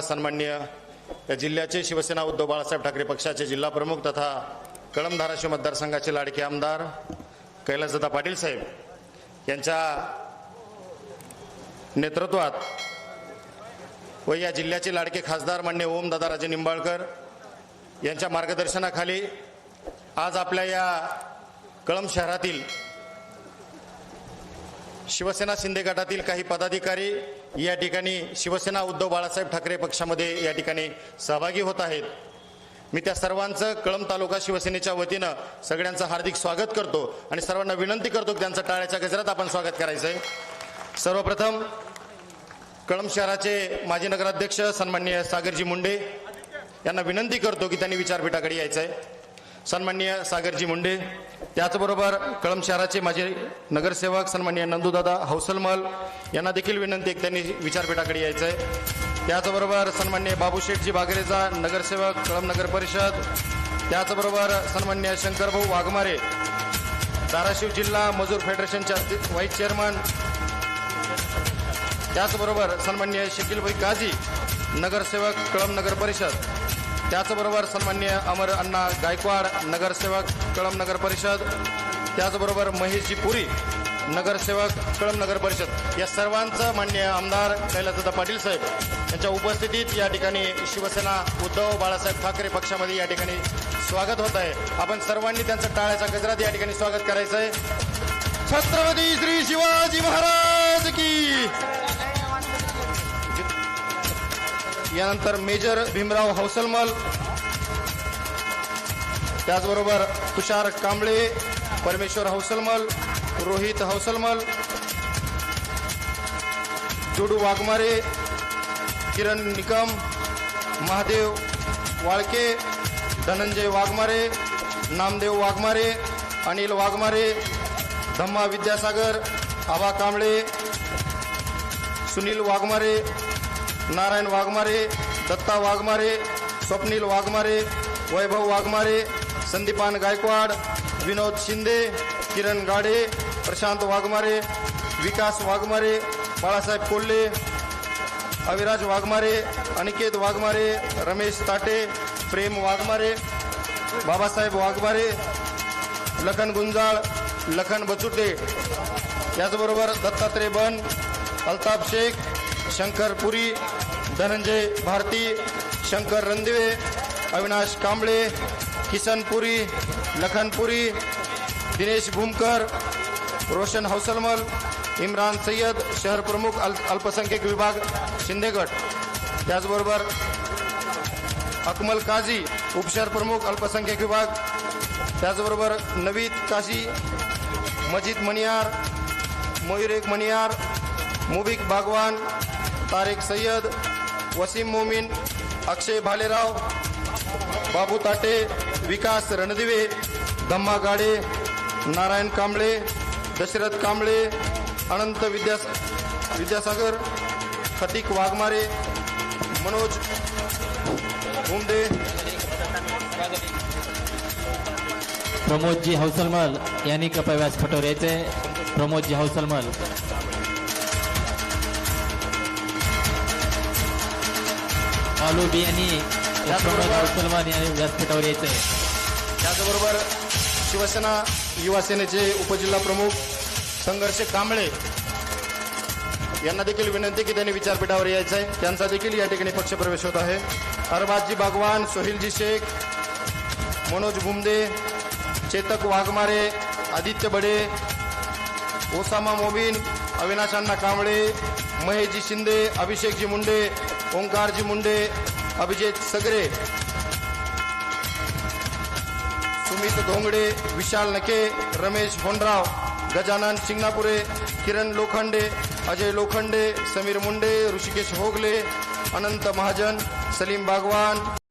सन्मान्य या जिल्ह्याचे शिवसेना उद्धव बाळासाहेब ठाकरे पक्षाचे जिल्हा प्रमुख तथा कळम धाराशिव मतदारसंघाचे लाडके आमदार कैलासदत्ता पाटील साहेब यांच्या नेतृत्वात व या जिल्ह्याचे लाडके खासदार मान्य ओमदादा राजे निंबाळकर यांच्या मार्गदर्शनाखाली आज आपल्या या कळम शहरातील शिवसेना शिंदे गटातील काही पदाधिकारी या ठिकाणी शिवसेना उद्धव बाळासाहेब ठाकरे पक्षामध्ये या ठिकाणी सहभागी होत आहेत. मी त्या सर्वांचं कळंब तालुका शिवसेनेच्या वतीनं सगळ्यांचं हार्दिक स्वागत करतो आणि सर्वांना विनंती करतो की त्यांचं टाळ्याच्या गजरात आपण स्वागत करायचं आहे सर्वप्रथम कळंब शहराचे माजी नगराध्यक्ष सन्माननीय सागरजी मुंडे यांना विनंती करतो की त्यांनी विचारपीठाकडे यायचं आहे सन्मान्य सागरजी मुंडे त्याचबरोबर कळम शहराचे माझे नगरसेवक सन्मान्य नंदूदादा हौसलमल यांना देखील विनंती एक त्यांनी विचारपीठाकडे यायचं आहे त्याचबरोबर सन्मान्य बाबूशेठजी बागरेजा नगरसेवक कळम नगर परिषद त्याचबरोबर सन्मान्य शंकरभाऊ वाघमारे धाराशिव जिल्हा मजूर फेडरेशनचे व्हाईस चेअरमन त्याचबरोबर सन्मान्य शकीलभाई काझी नगरसेवक कळम नगर परिषद त्याचबरोबर सन्मान्य अमर अण्णा गायकवाड नगरसेवक कळम नगर परिषद त्याचबरोबर महेशजी पुरी नगरसेवक कळम नगर परिषद. या सर्वांचं मान्य आमदार कैलासदादा पाटील साहेब यांच्या उपस्थितीत या ठिकाणी शिवसेना उद्धव बाळासाहेब ठाकरे पक्षामध्ये या ठिकाणी स्वागत होत आहे. आपण सर्वांनी त्यांचं टाळ्याचा गजरात या ठिकाणी स्वागत करायचं आहे छत्रपती श्री शिवा यानंतर मेजर भीमराव हौसलमल त्याचबरोबर तुषार कांबळे परमेश्वर हौसलमल रोहित हौसलमल जोडू वाघमारे किरण निकम महादेव वाळके धनंजय वाघमारे नामदेव वाघमारे अनिल वाघमारे धम्मा विद्यासागर आबा कांबळे सुनील वाघमारे नारायण वाघमारे दत्ता वाघमारे स्वप्नील वाघमारे वैभव वाघमारे संदीपान गायकवाड विनोद शिंदे किरण गाडे प्रशांत वाघमारे विकास वाघमारे बाळासाहेब कोल्हे अविराज वाघमारे अनिकेत वाघमारे रमेश ताटे प्रेम वाघमारे बाबासाहेब वाघमारे लखन गुंजाळ लखन बचुटे. याचबरोबर दत्तात्रय बन अल्ताफ शेख शंकर पुरी धनंजय भारती शंकर रंदिवे अविनाश कांबळे किसन पुरी लखनपुरी दिनेश भूमकर रोशन हौसलमल इम्रान सय्यद शहर प्रमुख अल अल्पसंख्याक विभाग शिंदेगड. त्याचबरोबर अकमल काझी उपशहर प्रमुख अल्पसंख्याक विभाग. त्याचबरोबर नवीद काशी मजिद मणियार मयुरेक मणियार मुबिक बागवान तारेक सय्यद वसीम मोमीन अक्षय भालेराव बाबू ताटे विकास रणदिवे धम्मा गाडे नारायण कांबळे दशरथ कांबळे अनंत विद्या विद्यासागर फतिक वाघमारे मनोज मुंडे. प्रमोदजी हौसलमल यांनी कृपया व्यासपीठावर यायचे प्रमोदजी हौसलमल मालूबी यांनी प्रमोद हौसलमल यांनी व्यासपीठावर आहे. त्याचबरोबर शिवसेना युवा सेनेचे उपजिल्हा प्रमुख संघर्ष कांबळे यांना देखील विनंती की त्यांनी विचारपीठावर यायचं आहे. त्यांचा देखील या ठिकाणी पक्षप्रवेश होत आहे. अरबाजजी बागवान सोहिलजी शेख मनोज भुमदे चेतक वाघमारे आदित्य बडे ओसामा मोबिन अविनाश अण्णा कांबळे महेशजी शिंदे अभिषेकजी मुंडे ओंकारजी मुंडे अभिजित सगरे सुमित धोंगडे विशाल नके रमेश होनराव गजानन शिंगणापुरे किरण लोखंडे अजय लोखंडे समीर मुंडे ऋषिकेश होगले अनंत महाजन सलीम बागवान